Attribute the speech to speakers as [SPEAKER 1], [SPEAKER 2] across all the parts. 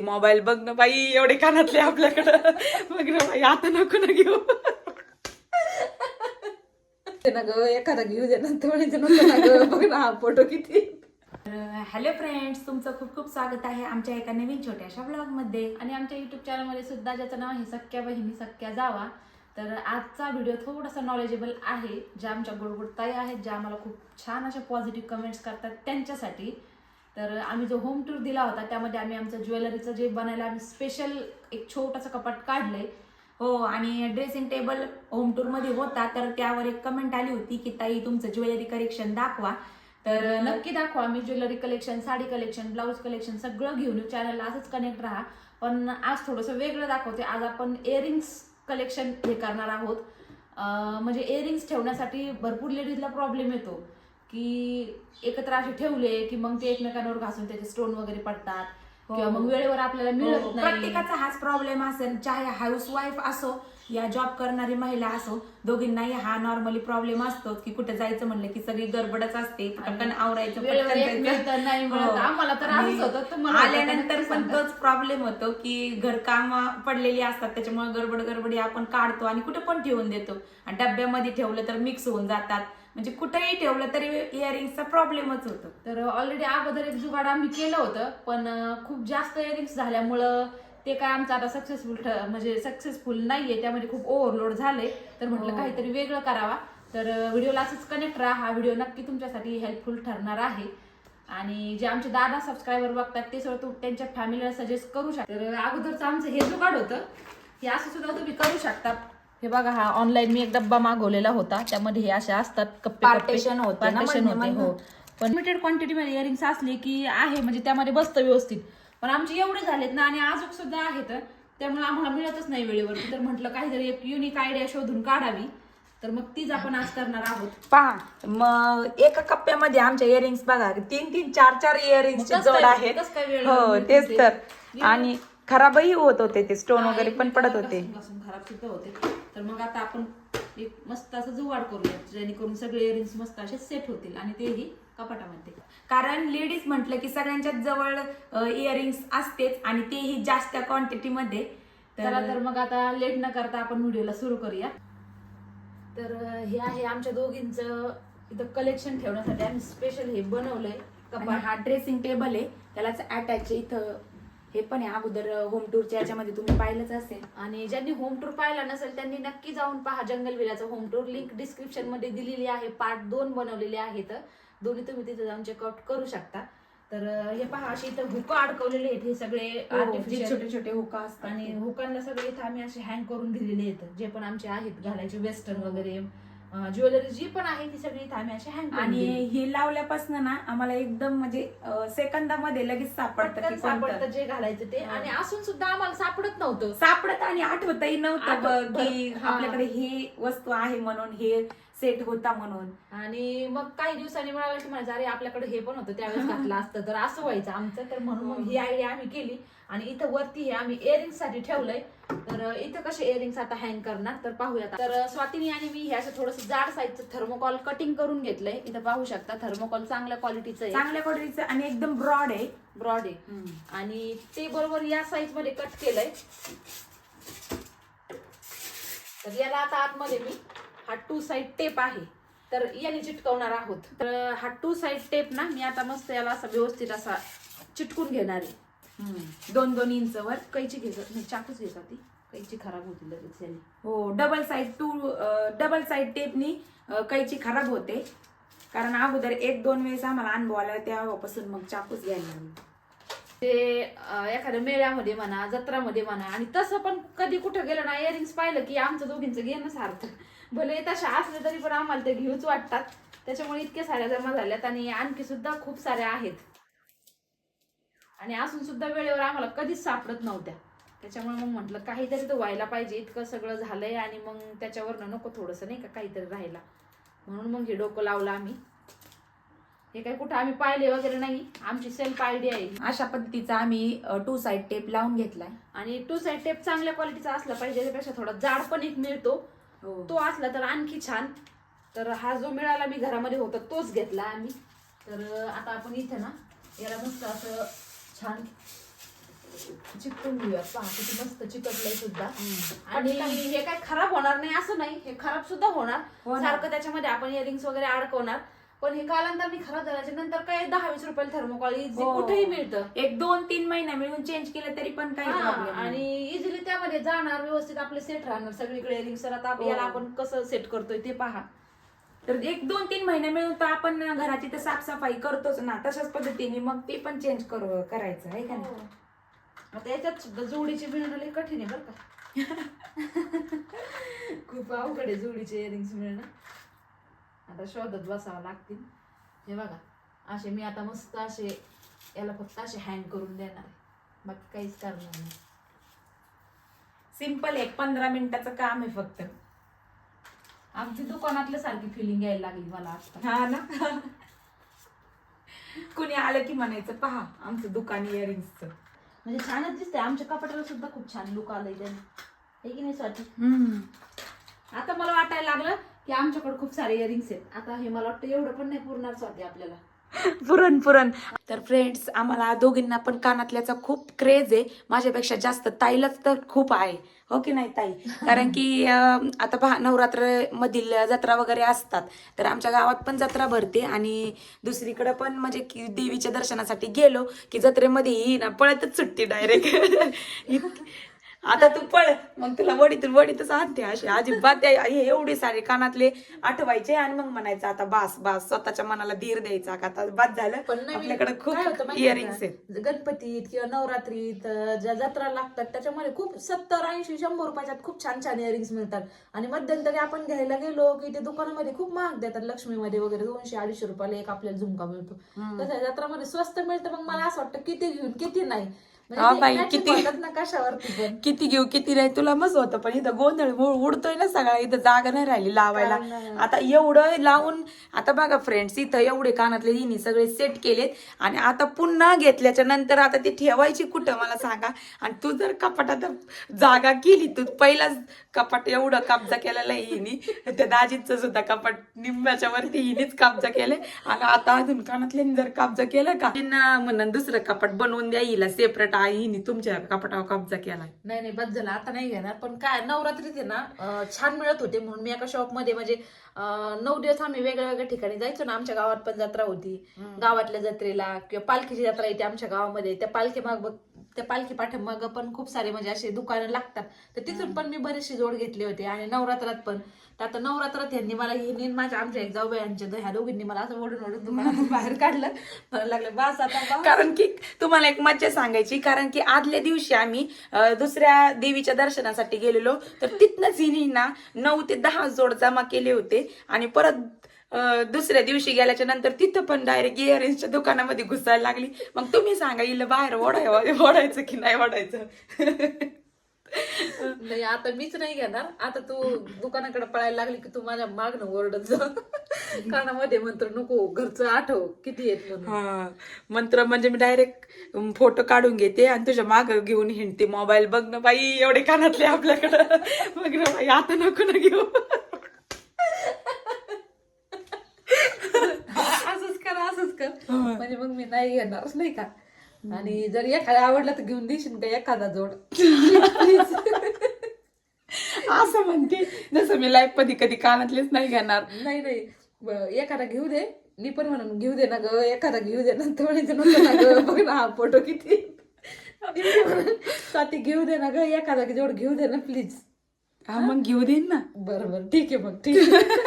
[SPEAKER 1] Mobile बघ ना बाई एवढे कानातले आपल्याकडं. बघ ना बाई आता नको ना घेऊ. ते ना ग एखादा घेऊ दे ना तर म्हणायचं नको ना ग. बघ ना हा फोटो किती.
[SPEAKER 2] हॅलो फ्रेंड्स तुमचं खूप खूप स्वागत आहे आमच्या एका नवीन छोट्याशा ब्लॉगमध्ये
[SPEAKER 3] आणि आमच्या युट्यूब चॅनलमध्ये सुद्धा ज्याचं नाव आहे सख्या बहिणी सख्या जावा. तर आजचा व्हिडिओ थोडासा नॉलेजेबल आहे. ज्या आमच्या गोडगोड ताई आहेत ज्या आम्हाला खूप छान अशा पॉझिटिव्ह कमेंट्स करतात त्यांच्यासाठी. तर आम्ही जो होम टूर दिला होता त्यामध्ये आम्ही आमचं ज्वेलरीचं जे बनायला आम्ही स्पेशल एक छोटंसं कपाट काढलंय
[SPEAKER 2] हो आणि ड्रेसिंग टेबल होम टूरमध्ये होता तर त्यावर एक कमेंट आली होती की ताई तुमचं ज्वेलरी कलेक्शन दाखवा.
[SPEAKER 3] तर नक्की दाखवा आम्ही jewellery collection sari collection blouse collection सगळं घेऊन येऊ. चॅनलला असंच कनेक्ट राहा. पण आज थोडंसं वेगळं दाखवते. आज आपण इयरिंग्स कलेक्शन हे करणार आहोत. म्हणजे इयरिंग्स ठेवण्यासाठी भरपूर लेडीजला प्रॉब्लेम येतो. की एकत्र असे ठेवले की मग ते एकमेकांवर घासून त्याचे स्टोन वगैरे पडतात
[SPEAKER 2] हो.
[SPEAKER 3] किंवा मग वेळेवर आपल्याला
[SPEAKER 2] हो,
[SPEAKER 3] मिळत नाही
[SPEAKER 2] प्रत्येकाचा हाच प्रॉब्लेम असेल चाहे हाऊस वाईफ असो या जॉब करणारी महिला असो दोघींनाही हा नॉर्मली प्रॉब्लेम असतो की कुठे जायचं म्हणलं की सगळी गडबडच असते पटकन आवरायचं
[SPEAKER 3] वेळेवर
[SPEAKER 2] पटकन
[SPEAKER 3] एक
[SPEAKER 2] जायचं.
[SPEAKER 3] मिळतं, नाही मिळत.
[SPEAKER 2] हो.
[SPEAKER 3] आम्हाला तर
[SPEAKER 2] आणि
[SPEAKER 3] असंच होतं, तुम्हाला होतं का
[SPEAKER 2] आल्यानंतर
[SPEAKER 3] नक्की
[SPEAKER 2] पण
[SPEAKER 3] सांगा.
[SPEAKER 2] तोच प्रॉब्लेम होतो की घरकाम पडलेली असतात त्याच्यामुळे गडबड गडबडी आपण काढतो आणि कुठे पण ठेवून देतो आणि डब्यामध्ये ठेवलं तर मिक्स होऊन जातात म्हणजे कुठेही ठेवलं तरी इयरिंगचा प्रॉब्लेमच होतो.
[SPEAKER 3] तर ऑलरेडी अगोदर एक जुगाड आम्ही केलं होतं पण खूप जास्त इयरिंग्स झाल्यामुळं ते काय आमचं आता सक्सेसफुल म्हणजे सक्सेसफुल नाहीये त्यामध्ये खूप ओव्हरलोड झाले तर म्हटलं
[SPEAKER 2] हो.
[SPEAKER 3] काहीतरी वेगळं करावा. तर व्हिडिओला असंच कनेक्ट राहा. हा व्हिडिओ नक्की तुमच्यासाठी हेल्पफुल ठरणार आहे. आणि जे आमचे दादा सबस्क्रायबर बघतात ते सगळं तू त्यांच्या फॅमिलीला सजेस्ट करू शकता. तर अगोदरचं आमचं हे जुगाड होतं. हे असं सुद्धा तुम्ही करू शकता. हे बघा हा ऑनलाईन मी एक डब्बा मागवलेला होता. त्यामध्ये हे असे असतात कप्पे
[SPEAKER 2] होते
[SPEAKER 3] पार्टेशन होते. हो. पण लिमिटेड क्वांटिटीमध्ये इयरिंग्स असले की आहे म्हणजे त्यामध्ये बसतं व्यवस्थित. पण आमचे एवढे झालेत ना आणि अजून सुद्धा आहेत. त्यामुळे आम्हाला मिळतच नाही वेळेवर तर म्हटलं काहीतरी एक युनिक आयडिया शोधून काढावी. तर मग तीच आपण आज करणार आहोत.
[SPEAKER 2] पहा मग एका कप्प्यामध्ये आमच्या इयरिंग्स बघा तीन तीन चार चार
[SPEAKER 3] कसं
[SPEAKER 2] जोड आहेत. हो तेच? तर. आणि खराबही होत होते ते स्टोन वगैरे पण पडत होते.
[SPEAKER 3] घासून खराब सुद्धा होते. तर मग आता आपण एक मस्त असं जुगाड करूया जेणेकरून सगळे इयरिंग्स मस्त असे सेट होतील आणि तेही कपाटामध्ये.
[SPEAKER 2] कारण लेडीज म्हटलं की सगळ्यांच्याच जवळ इयरिंग्स असतेच आणि तेही जास्त क्वांटिटीमध्ये
[SPEAKER 3] चला तर मग आता लेट न करता आपण व्हिडिओला सुरू करूया. तर हे आहे आमच्या दोघींचं इथं कलेक्शन ठेवण्यासाठी आम्ही स्पेशल हे बनवलंय. कपाट
[SPEAKER 2] हा ड्रेसिंग टेबल आहे. त्यालाच अटॅच इथं. हे पण आहे. अगोदर होम टूरच्या याच्यामध्ये तुम्ही पाहिलंच असेल.
[SPEAKER 3] आणि ज्यांनी होम टूर पाहिला नसेल त्यांनी नक्की जाऊन पहा जंगल विलाचं होम टूर लिंक डिस्क्रिप्शनमध्ये दिलेली आहे. पार्ट दोन बनवलेले आहेत. दोन्ही तुम्ही तिथे जाऊन चेकआउट करू शकता. तर हे पहा असे इथं हुक अडकवलेले आहेत हे सगळे
[SPEAKER 2] हो, जे
[SPEAKER 3] artificial.
[SPEAKER 2] छोटे छोटे हुका असतात
[SPEAKER 3] आणि हुकांना सगळे इथं आम्ही असे हँग करून दिलेले आहेत. जे पण आमचे आहेत घालायचे वेस्टर्न वगैरे. ज्वेलरी जी पण आहे ती सगळी आम्ही असे हँग
[SPEAKER 2] आणि हे लावल्यापासून ना आम्हाला एकदम म्हणजे सेकंदामध्ये लगेच सापडतं.
[SPEAKER 3] सापडतं जे घालायचं ते. आणि असून सुद्धा आम्हाला सापडत नव्हतं
[SPEAKER 2] सापडत आणि आठवतही नव्हतं की. आपल्याकडे ही वस्तू आहे म्हणून हे सेट होता म्हणून.
[SPEAKER 3] आणि मग काही दिवसांनी मिळालं की म्हणायचं अरे आपल्याकडे हे पण होतं त्यावेळेस घातलं असतं तर असं व्हायचं आमचं. तर म्हणून मग ही आयडिया आम्ही केली. आणि इथं वरती हे आम्ही इयरिंगसाठी ठेवलंय. तर इथं कसे इयरिंग्स आता हँग करणार तर पाहूयात तर स्वातीनी आणि मी हे असं थोडंसं जाड साईजचं थर्मोकॉल कटिंग करून घेतलंय. इथं पाहू शकता थर्मोकॉल चांगल्या क्वालिटीचं आहे.
[SPEAKER 2] चांगल्या क्वालिटीचं आणि एकदम ब्रॉड आहे.
[SPEAKER 3] ब्रॉड आहे. आणि ते बरोबर या साईजमध्ये कट केलंय. तर याला आता आतमध्ये मी हा टू साइड टेप आहे. तर याने चिटकवणार आहोत. तर हा टू साइड टेप ना मी आता मस्त याला असा व्यवस्थित असा चिटकून घेणार आहे.
[SPEAKER 2] दोन दोन इंचवर
[SPEAKER 3] कैची घ्यायचं नाही चाकूच घ्यायचा ती. कैची खराब होती लगेच याने.
[SPEAKER 2] हो double side to double side टेपनी कैची खराब होते. कारण अगोदर एक दोन वेळेस आम्हाला अनुभव आला तेव्हापासून मग चाकूच घ्यायला.
[SPEAKER 3] ते एखाद्या मेळ्यामध्ये म्हणा जत्रामध्ये म्हणा आणि तसं पण कधी कुठं गेलं ना इयरिंग्स पाहिलं की आमचं दोघींचं घेणं सारखं. भले तशा असले तरी पण आम्हाला ते घेऊच वाटतात. त्याच्यामुळे इतक्या साऱ्या जमा झाल्यात आणि आणखी सुद्धा खूप साऱ्या आहेत. आणि असून सुद्धा वेळेवर आम्हाला कधीच सापडत नव्हत्या. त्याच्यामुळे मग म्हटलं काहीतरी तर व्हायला पाहिजे. इतकं सगळं झालंय आणि मग त्याच्यावरनं नको थोडंसं नाही का काहीतरी राहायला. म्हणून मग हे डोकं लावलं आम्ही. हे काही कुठं आम्ही पाहिले वगैरे नाही. आमची सेल्फ आयडिया आहे.
[SPEAKER 2] अशा पद्धतीचा आम्ही टू साईड टेप लावून घेतलाय.
[SPEAKER 3] आणि टू साइड टेप चांगल्या क्वालिटीचा असला पाहिजे त्यापेक्षा थोडा जाड पण एक मिळतो. तो असला तर आणखी छान. तर हा जो मिळाला मी घरामध्ये होता तोच घेतला आम्ही. तर आता आपण इथे ना याला मस्त असं छान चिकटून घेऊयात. पहा किती मस्त चिकटलंय सुद्धा. आणि हे काय खराब होणार नाही असं नाही. हे खराब सुद्धा होणार.
[SPEAKER 4] होणार.
[SPEAKER 3] सारखं त्याच्यामध्ये आपण इयरिंग्स वगैरे अडकवणार. पण हे कालांतर खराब झाल्याच्यानंतर काय दहा वीस रुपयाला थर्मोकॉल
[SPEAKER 4] हो.
[SPEAKER 3] कुठेही मिळतं.
[SPEAKER 4] एक दोन तीन महिना मिळून चेंज केलं तरी पण काही
[SPEAKER 3] हा,
[SPEAKER 4] नाही.
[SPEAKER 3] आणि इझिली त्यामध्ये जाणार व्यवस्थित आपले सेट राहणार. सगळीकडे तर आता
[SPEAKER 4] हो.
[SPEAKER 3] याला आपण कसं सेट करतोय ते पहा.
[SPEAKER 4] तर एक दोन तीन महिने मिळून तर आपण घराची तर साफसफाई करतोच ना. तशाच पद्धतीने मग ते पण चेंज करू करायचं आहे का नाही?
[SPEAKER 3] आता याच्यात सुद्धा जोडीचे मिळणं लय कठीण आहे बरं का. खूप अवघड आहे जोडीचे इयरिंग्स मिळणं. आता शोधत बसावं लागतील. हे बघा असे मी आता मस्त असे याला फक्त असे हँग करून देणार. बाकी काहीच करणार नाही.
[SPEAKER 4] सिंपल एक पंधरा मिनिटाचं काम आहे फक्त.
[SPEAKER 3] अगदी दुकानातल्या सारखी फिलिंग यायला लागली मला आता
[SPEAKER 4] हा ना? कुणी आलं की म्हणायचं पहा आमचं दुकान इयरिंगचं
[SPEAKER 3] म्हणजे छानच दिसतंय. आमच्या कपाटाला सुद्धा खूप छान लुक आलंय त्याने. हे की नाही स्वाती? आता मला वाटायला लागलं की आमच्याकडे खूप सारे इयरिंग्स आहेत. आता हे मला वाटतं एवढं पण नाही पुरणार स्वाती आपल्याला.
[SPEAKER 2] पुरण पुरण. तर फ्रेंड्स आम्हाला दोघींना पण कानातल्याचा खूप क्रेज आहे. माझ्यापेक्षा जास्त ताईलाच तर खूप आहे. हो की नाही ताई? कारण की अं, आता पहा नवरात्र मधील जत्रा वगैरे असतात. तर आमच्या गावात पण जत्रा भरते आणि दुसरीकडे पण म्हणजे की देवीच्या दर्शनासाठी गेलो की जत्रेमध्ये ही ना पळतच सुटते डायरेक्ट आता तू पळ. मग तुला वडीतून वडीतच आणते अशी. अजिबात त्या- हे एवढे सारे कानातले आठवायचे आणि मग म्हणायचं आता बास बास स्वतःच्या मनाला धीर द्यायचा का? आता बाद झालं.
[SPEAKER 3] पण
[SPEAKER 2] आपल्याकडे
[SPEAKER 3] काय होतं
[SPEAKER 2] खूप
[SPEAKER 3] माहिती
[SPEAKER 2] इयरिंग्स आहेत?
[SPEAKER 3] गणपतीत किंवा नवरात्रीत अं, ज्या जत्रा लागतात त्याच्यामध्ये खूप सत्तर ऐंशी शंभर रुपयाच्यात खूप छान छान इयरिंग्स मिळतात. आणि मध्यंतरी आपण घ्यायला गेलो की ते दुकानामध्ये खूप महाग देतात. लक्ष्मीमध्ये वगैरे दोनशे अडीचशे रुपयाला एक आपल्याला झुमका मिळतो. तसं जत्रामध्ये स्वस्त मिळतं मग मला असं वाटतं किती घेऊन किती नाही.
[SPEAKER 2] हा बाई,
[SPEAKER 3] म्हणजे matching
[SPEAKER 2] किती- किती घेऊ किती नाही तुला मस्त होतं पण इथं गोंधळ उड- उडतोय ना सगळा इथं जागा नाही राहिली लावायला. आता एवढं लावून आता बघा फ्रेंड्स इथं एवढे कानातले हिनी सगळे सेट केलेत आणि आता पुन्हा घेतल्याच्या नंतर आता ती ठेवायची कुठं मला सांगा. आणि तू जर कपाटात जागा केली तू पहिलाच कपाट एवढं कब्जा केलेला हिनी. त्या दाजीचं सुद्धा कपाट निम्म्याच्या वरती हिनीच कब्जा केले आणि आता अजून कानातल्यानी जर कब्जा केलं का? म्हणून दुसरं कपाट बनवून द्या हिला सेपरेट हिनी तुमच्या कपाटावर कब्जा केलाय.
[SPEAKER 3] नाही नाही बस झालं. आता नाही घेणार. पण काय नवरात्रीत आहे ना अं, छान मिळत होते म्हणून मी एका शॉपमध्ये म्हणजे अं, नऊ दिवस आम्ही वेगळ्या वेगळ्या ठिकाणी जायचो ना. आमच्या गावात पण जत्रा होती. गावातल्या जत्रेला किंवा पालखीची जत्रा येते आमच्या गावामध्ये. त्या पालखी माग त्या पालखी पाठीमाग पण खूप सारे म्हणजे असे दुकानं लागतात. तर तिथून पण मी बरेचसे जोड घेतले होते. आणि नवरात्रात पण तर आता नवरात्रात यांनी मला हिने माझ्या आमच्या एक जाऊ यांच्या ह्या दोघींनी मला असं ओढून ओढून दुकानातून बाहेर काढलं. मला लागलं बस आता
[SPEAKER 2] कारण की तुम्हाला एक मज्जा सांगायची कारण की आदल्या दिवशी आम्ही दुसऱ्या देवीच्या दर्शनासाठी गेलेलो. तर तिथनंच हिने ना नऊ ते दहा जोड जमा केले होते. आणि परत दुसऱ्या दिवशी गेल्याच्यानंतर तिथं पण डायरेक्ट इयरिंगच्या दुकानामध्ये घुसायला लागली. मग तुम्ही सांगा हिला बाहेर ओढाय ओढायचं की नाही ओढायचं?
[SPEAKER 3] नाही आता मीच नाही घेणार. आता तू दुकानाकडे पळायला लागली की तू माझ्या मागणं ओरडत जा. कानामध्ये म्हणतो नको घरचं आठव किती येत म्हणून.
[SPEAKER 2] हा. मंत्र म्हणजे मी डायरेक्ट फोटो काढून घेते आणि तुझ्या माग घेऊन हिंडते. मोबाईल बघ ना बाई एवढे कानातले आपल्याकडं. बघ ना बाई आता नको ना घेऊ.
[SPEAKER 3] असंच कर असंच कर. म्हणजे मग मी नाही घेणारच नाही का? आणि जर एखादा आवडला तर घेऊन देशील का एखादा जोड?
[SPEAKER 2] असं म्हणते. जसं मी लाईफमध्ये कधी कानातलेच नाही घेणार.
[SPEAKER 3] नाही नाही. एखादा घेऊ दे. मी पण म्हणून घेऊ दे ना ग. एखादा घेऊ दे ना. ग. बघ ना हा फोटो किती. स्वाती घेऊ दे ना ग. एखादा जोड घेऊ दे ना प्लीज
[SPEAKER 2] हा मग घेऊ देईन ना.
[SPEAKER 3] बरं बरं. ठीक आहे मग. ठीक आहे.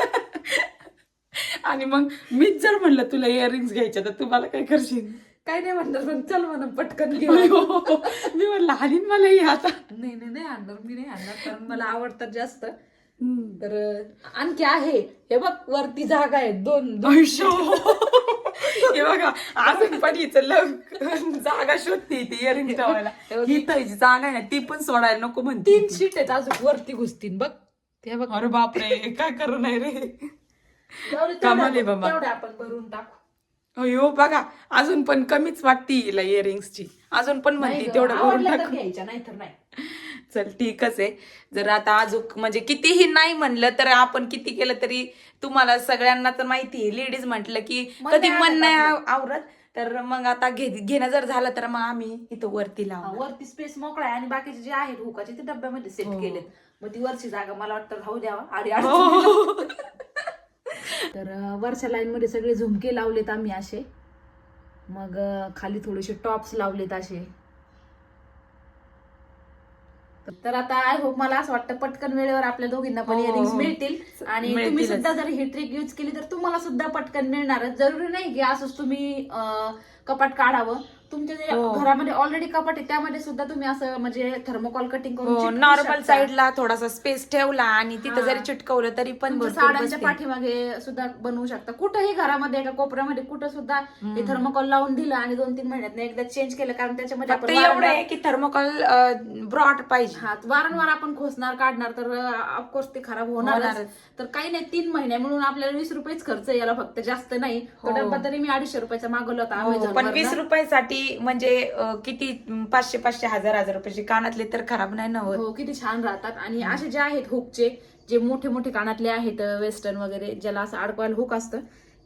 [SPEAKER 2] आणि मग मीच जर म्हणलं तुला इयरिंग्स घ्यायच्या तर तुम्हाला काय करशील?
[SPEAKER 3] काय नाही म्हणणार पण चल म्हणून पटकन घेऊ
[SPEAKER 2] मी म्हणलं आणीन मला ही आता.
[SPEAKER 3] नाही नाही नाही आणणार मी नाही आणणार कारण मला आवडतात जास्त.
[SPEAKER 2] हम्म.
[SPEAKER 3] तर आणखी आहे. हे बघ वरती जागा आहे दोन दोन.
[SPEAKER 2] आयुष्य. हे बघा अजून पण हिचं लग जागा शोधते ती इयरिंग ठेवायला. ही तर हिची जागा आहे ना ती पण सोडायला नको म्हणते.
[SPEAKER 3] तीन शीट आहेत अजून वरती घुसतीन बघ. ते बघ.
[SPEAKER 2] अरे बापरे काय करू नाही रे?
[SPEAKER 3] जाऊ दे,
[SPEAKER 2] कमाल आहे बाबा.
[SPEAKER 3] तेवढ्या आपण भरून टाकू.
[SPEAKER 2] अयो बघा अजून पण कमीच वाटते हिला इयरिंग्सची अजून पण
[SPEAKER 3] नाही
[SPEAKER 2] म्हणते तेवढं भरून
[SPEAKER 3] आवडल्या तर
[SPEAKER 2] टाक
[SPEAKER 3] घ्यायच्या नाहीतर नाही.
[SPEAKER 2] चल ठीकच आहे. जर आता अजून म्हणजे कितीही नाही म्हणलं तर आपण किती केलं तरी तुम्हाला सगळ्यांना तर माहिती आहे. लेडीज म्हटलं की कधी
[SPEAKER 3] नाही
[SPEAKER 2] मन नाही. आव- आवरत. तर मग आता घे घेणं जर झालं तर मग आम्ही इथं वरती लावू
[SPEAKER 3] वरती स्पेस मोकळा आहे आणि बाकीचे जे आहेत हुकाचे ते डब्यामध्ये सेट
[SPEAKER 2] हो.
[SPEAKER 3] केलेत. मग ती वरची जागा मला वाटतं राहू द्यावा. आणि
[SPEAKER 2] हो.
[SPEAKER 3] तर वरच्या लाईन मध्ये सगळे झुमके लावलेत आम्ही असे मग खाली थोडेसे टॉप्स लावलेत असे तर आता आय होप मला असं वाटतं पटकन वेळेवर आपल्या दोघींना पण
[SPEAKER 2] हो,
[SPEAKER 3] इयरिंग्स
[SPEAKER 2] हो.
[SPEAKER 3] मिळतील आणि तुम्ही. सुद्धा जर ही ट्रिक युज केली तर तुम्हाला सुद्धा पटकन मिळणारच जरुरी नाही की असंच तुम्ही कपाट काढावं तुमच्या जे
[SPEAKER 2] हो.
[SPEAKER 3] घरामध्ये ऑलरेडी कपाट आहे त्यामध्ये सुद्धा तुम्ही असं म्हणजे थर्मोकॉल कटिंग करून
[SPEAKER 2] हो नॉर्मल
[SPEAKER 3] शकता.
[SPEAKER 2] साईडला थोडासा स्पेस ठेवला आणि तिथं
[SPEAKER 3] हा.
[SPEAKER 2] जरी चिटकवलं तरी पण
[SPEAKER 3] तुमच्या
[SPEAKER 2] भरपूर
[SPEAKER 3] साड्यांच्या
[SPEAKER 2] बसते.
[SPEAKER 3] पाठीमागे सुद्धा बनवू शकता कुठंही घरामध्ये एका कोपऱ्यामध्ये कुठं सुद्धा हे. थर्मोकॉल लावून दिलं आणि दोन तीन महिन्यात एकदा चेंज केलं कारण त्याच्यामध्ये
[SPEAKER 2] फक्त
[SPEAKER 3] आपण
[SPEAKER 2] एवढं
[SPEAKER 3] वारंवार-
[SPEAKER 2] आहे की थर्मोकॉल ब्रॉड पाहिजे
[SPEAKER 3] हा वारंवार आपण खोसणार काढणार तर ऑफकोर्स ते खराब होणारच. तर काही नाही तीन महिने म्हणून आपल्याला वीस रुपयेच खर्च याला फक्त जास्त नाही तो
[SPEAKER 2] हो.
[SPEAKER 3] डब्बा तरी मी अडीचशे रुपयाचा मागवला होता
[SPEAKER 2] हो, पण. वीस रुपयासाठी म्हणजे अं, किती पाचशे पाचशे हजार हजार रुपयाचे कानातले तर खराब नाही ना होत
[SPEAKER 3] हो किती छान राहतात आणि असे जे आहेत हुकचे जे मोठे मोठे कानातले आहेत वेस्टर्न वगैरे ज्याला असं अडकवायला हुक असतं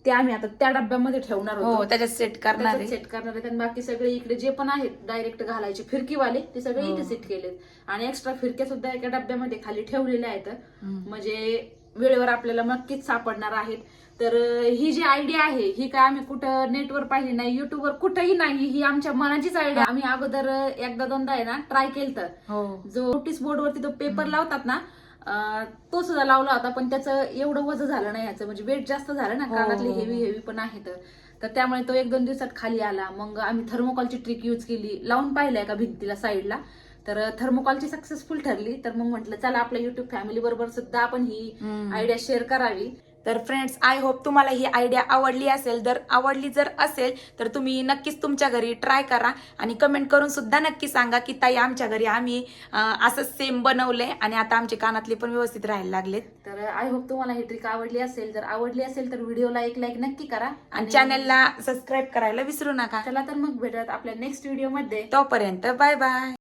[SPEAKER 3] ते आम्ही आता त्या डब्यामध्ये ठेवणार
[SPEAKER 2] हो
[SPEAKER 3] होतो
[SPEAKER 2] त्याच्यात सेट करणार आहे.
[SPEAKER 3] सेट करणार आहेत आणि बाकी सगळे इकडे जे पण आहेत डायरेक्ट घालायचे फिरकीवाले ते सगळे
[SPEAKER 2] हो.
[SPEAKER 3] इथे सेट केलेत आणि एक्स्ट्रा फिरक्या सुद्धा एका डब्यामध्ये खाली ठेवलेल्या आहेत
[SPEAKER 2] हम्म.
[SPEAKER 3] म्हणजे वेळेवर आपल्याला नक्कीच सापडणार आहेत तर ही जी आयडिया आहे ही काय आम्ही कुठं नेटवर पाहिली नाही युट्यूबवर कुठंही नाही ही आमच्या मनाचीच आयडिया आम्ही अगोदर एकदा दोनदा आहे ना ट्राय केलं
[SPEAKER 2] हो.
[SPEAKER 3] जो नोटीस बोर्डवरती तो पेपर लावतात ना तो सुद्धा लावला होता पण त्याचं एवढं वजन झालं नाही याचं म्हणजे वेट जास्त झालं ना
[SPEAKER 2] हो,
[SPEAKER 3] कानातले
[SPEAKER 2] हो,
[SPEAKER 3] हेवी हेवी पण आहेत. तर त्यामुळे तो एक दोन दिवसात खाली आला. मग आम्ही थर्मोकॉलची ट्रिक यूज केली लावून पाहिलंय का भिंतीला साईडला तर थर्मोकॉलची सक्सेसफुल ठरली. तर मग म्हटलं चला आपल्या युट्यूब फॅमिली बरोबर सुद्धा आपण ही. आयडिया शेअर करावी.
[SPEAKER 2] तर फ्रेंड्स आय होप तुम्हाला ही आयडिया आवडली असेल. जर आवडली जर असेल तर तुम्ही नक्कीच तुमच्या घरी ट्राय करा आणि कमेंट करून सुद्धा नक्की सांगा की ताई आमच्या घरी आम्ही असंच सेम बनवलंय आणि आता आमचे कानातले पण व्यवस्थित राहायला लागलेत.
[SPEAKER 3] तर आय होप तुम्हाला ही ट्रिक आवडली असेल. जर आवडली असेल तर व्हिडिओला एक लाईक नक्की करा
[SPEAKER 2] आणि चॅनलला सबस्क्राईब करायला विसरू नका.
[SPEAKER 3] चला तर मग भेटत आपल्या नेक्स्ट व्हिडिओमध्ये.
[SPEAKER 2] तोपर्यंत बाय बाय